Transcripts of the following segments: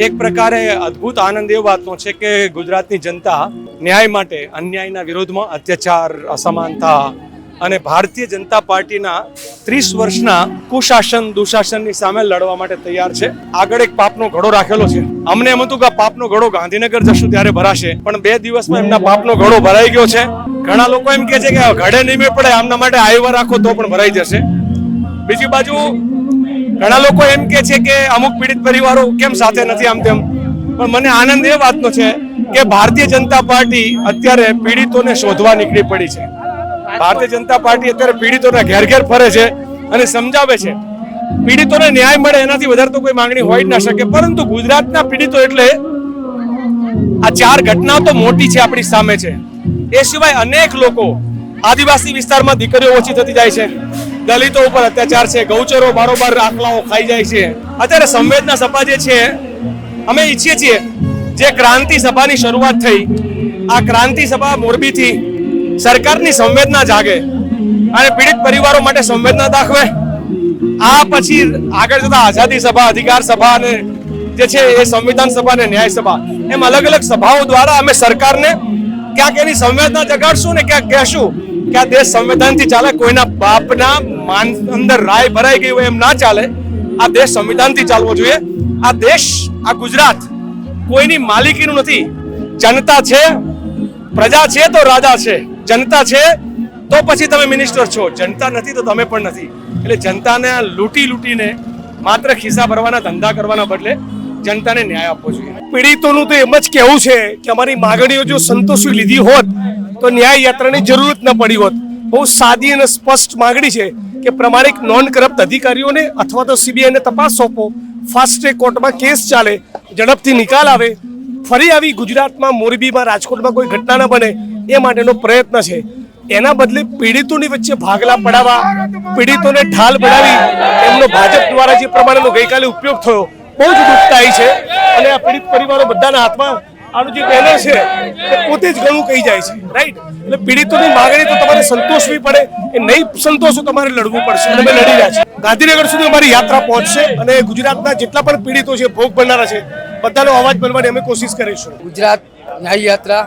એક પ્રકારે અદ્ભુત આનંદ એ વાતનો છે કે ગુજરાતની જનતા ન્યાય માટે અન્યાયના વિરોધમાં અત્યાચાર, અસમાનતા અને ભારતીય જનતા પાર્ટીના ત્રીસ વર્ષના કુશાસન, દુશાસનની સામે લડવા માટે તૈયાર છે. આગળ એક પાપનો ઘડો રાખેલો છે. અમને એમ હતું કે પાપનો ઘડો ગાંધીનગર જશું ત્યારે ભરાશે, પણ બે દિવસમાં એમના પાપનો ઘડો ભરાઈ ગયો છે. ઘણા લોકો એમ કે છે કે ઘડે નહીં પડે, આમના માટે આયવા રાખો તો પણ ભરાઈ જશે. બીજી બાજુ ઘણા લોકો એમ કે છે કે અમુક પીડિત પરિવારો કેમ સાથે નથી આમ તેમ. પણ મને આનંદ એ વાતનો છે કે ભારતીય જનતા પાર્ટી અત્યારે પીડિતોને શોધવા નીકળી પડી છે. ભારતીય જનતા પાર્ટી અત્યારે પીડિતોના ઘેર ઘેર ફરે છે અને સમજાવે છે. પીડિતોને ન્યાય મળે એનાથી વધારે તો કોઈ માંગણી હોય જ ના શકે. પરંતુ ગુજરાતના પીડિતો એટલે આ ચાર ઘટનાઓ તો મોટી છે આપણી સામે છે. એ સિવાય અનેક લોકો આદિવાસી વિસ્તારમાં દીકરીઓ ઓછી થતી જાય છે. દલિતો ઉપર અત્યાચાર છે, ગૌચરો બારોબાર રાખલાઓ ખાઈ જાય છે. અત્યારે સંવેદના સભા જે છે, અમે ઈચ્છીએ છીએ જે ક્રાંતિ સભાની શરૂઆત થઈ, આ ક્રાંતિ સભા મોરબીથી સરકારની સંવેદના જાગે અને પીડિત પરિવારો માટે સંવેદના દાખવે. આ પછી આગળ જતા આઝાદી સભા, અધિકાર સભા અને જે છે એ સંવિધાન સભા અને ન્યાય સભા, એમ અલગ અલગ સભાઓ દ્વારા અમે સરકારને ક્યાંક એની સંવેદના જગાડશું ને ક્યાંક કહેશું. કે આ દેશ સંવિધાનથી ચાલે, કોઈના બાપના માન અંદર રાય ભરાઈ ગઈ હોય એમ ના ચાલે, આ દેશ સંવિધાનથી ચાલવો જોઈએ. આ દેશ, આ ગુજરાત કોઈની માલિકીનું નથી. જનતા છે, પ્રજા છે તો રાજા છે. જનતા છે તો પછી તમે મિનિસ્ટર છો. જનતા નથી તો તમે પણ નથી. એટલે જનતાને લૂંટી લૂંટીને માત્ર ખિસ્સા ભરવાના, ધંધા કરવાના બદલે જનતાને ન્યાય આપવો જોઈએ. પીડિતોનું તો એમ જ કહેવું છે કે અમારી માગણીઓ જો સંતોષી લીધી હોત તો ન્યાય યાત્રાની જરૂરત ન પડી હોત. બહુ સાદી અને સ્પષ્ટ માગણી છે કે પ્રમાણિક નોન કરપ્ટ અધિકારીઓને અથવા તો સીબીઆઈને તપાસ સોંપો. ફાસ્ટ ટ્રેક કોર્ટમાં કેસ ચાલે, ઝડપથી નિકાલ આવે. ફરી આવી ગુજરાતમાં મોરબીમાં રાજકોટમાં કોઈ ઘટના ન બને એ માટેનો પ્રયત્ન છે. એના બદલે પીડિતોની વચ્ચે ભાગલા પડાવવા, પીડિતોને ઢાલ બનાવી, એમનો ભાજપ દ્વારા જે પ્રમાણેનો ગઈકાલે ઉપયોગ થયો, બહુ જ દુઃખદાયી છે. અને આ પીડિત પરિવારો બધાના હાથમાં આનું જે બેનર છે, એ પોતે જ ઘણું કહી જાય છે રાઈટ એટલે પીડિતોની માગણી તો તમારે સંતોષવી પડે, એ નહીં સંતોષો તમારે લડવું પડશે, અને અમે લડી રહ્યા છીએ ગાંધીનગર સુધી અમારી યાત્રા પહોંચશે, અને ગુજરાતના જેટલા પણ પીડિતો છે, ભોગ બનનારા છે, બધાનો અવાજ બનવાની અમે કોશિશ કરીશું. ગુજરાત ન્યાય યાત્રા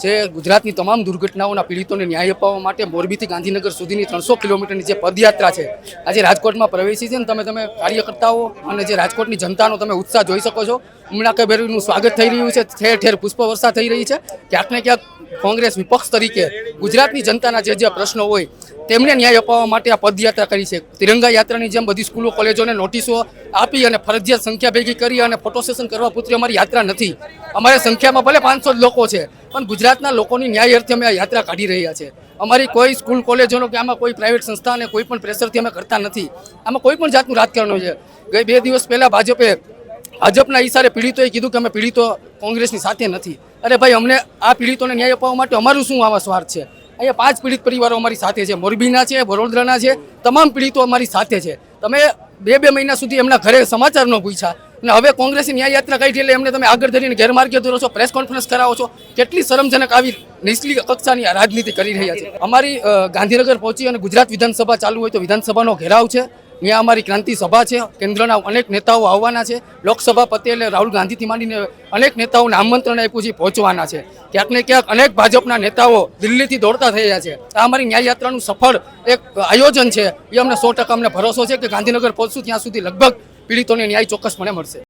છે ગુજરાતની તમામ દુર્ઘટનાઓના પીડિતોને ન્યાય અપાવવા માટે મોરબીથી ગાંધીનગર સુધીની ત્રણસો કિલોમીટરની જે પદયાત્રા છે, આજે રાજકોટમાં પ્રવેશી છે ને તમે તમે કાર્યકર્તાઓ અને જે રાજકોટની જનતાનો તમે ઉત્સાહ જોઈ શકો છો. ઉમળાકેભેરનું સ્વાગત થઈ રહ્યું છે, ઠેર ઠેર પુષ્પવર્ષા થઈ રહી છે. ક્યાંક ને ક્યાંક કોંગ્રેસ વિપક્ષ તરીકે ગુજરાતની જનતાના જે જે પ્રશ્નો હોય, તેમને ન્યાય અપાવવા માટે આ પદયાત્રા કરી છે. તિરંગા યાત્રાની જેમ બધી સ્કૂલો, કોલેજોને નોટિસો આપી અને ફરજિયાત સંખ્યા ભેગી કરી અને ફોટો સેશન કરવા પૂરતી અમારી યાત્રા નથી. અમારે સંખ્યામાં ભલે પાંચસો લોકો છે પણ ગુજરાતના લોકોની ન્યાય અર્થે અમે આ યાત્રા કાઢી રહ્યા છે. અમારી કોઈ સ્કૂલ, કોલેજોનો કે આમાં કોઈ પ્રાઇવેટ સંસ્થાને કોઈ પણ પ્રેશરથી અમે કરતા નથી. આમાં કોઈ પણ જાતનું રાજકારણ છે. ગઈ બે દિવસ પહેલાં ભાજપે ભાજપના ઈશારે પીડિતોએ કીધું કે અમે પીડિતો કોંગ્રેસની સાથે નથી. અરે ભાઈ, અમને આ પીડિતોને ન્યાય અપાવવા માટે અમારું શું આવા સ્વાર્થ છે? અહીંયા પાંચ પીડિત પરિવારો અમારી સાથે છે. મોરબીના છે, વડોદરાના છે, તમામ પીડિતો અમારી સાથે છે. તમે બે બે મહિના સુધી એમના ઘરે સમાચાર ન પૂછ્યા. અને હવે કોંગ્રેસની ન્યાયયાત્રા કાઢી એટલે એમને તમે આગળ ધરીને ગેરમાર્ગે દોરો છો પ્રેસ કોન્ફરન્સ કરાવો છો. કેટલી શરમજનક આવી નીચલી કક્ષાની રાજનીતિ કરી રહ્યા છે. અમારી ગાંધીનગર પહોંચી અને ગુજરાત વિધાનસભા ચાલુ હોય તો વિધાનસભાનો ઘેરાવ છે. ત્યાં અમારી ક્રાંતિ સભા છે. કેન્દ્રના અનેક નેતાઓ આવવાના છે. લોકસભા એટલે રાહુલ ગાંધીથી માંડીને અનેક નેતાઓને આમંત્રણ આપ્યું છે પહોંચવાના છે. ક્યાંક ને ક્યાંક અનેક ભાજપના નેતાઓ દિલ્હીથી દોડતા થયા છે. આ અમારી ન્યાય યાત્રાનું સફળ એક આયોજન છે. એ અમને સો ટકા અમને ભરોસો છે કે ગાંધીનગર પહોંચશું ત્યાં સુધી લગભગ પીડિતોને ન્યાય ચોક્કસપણે મળશે.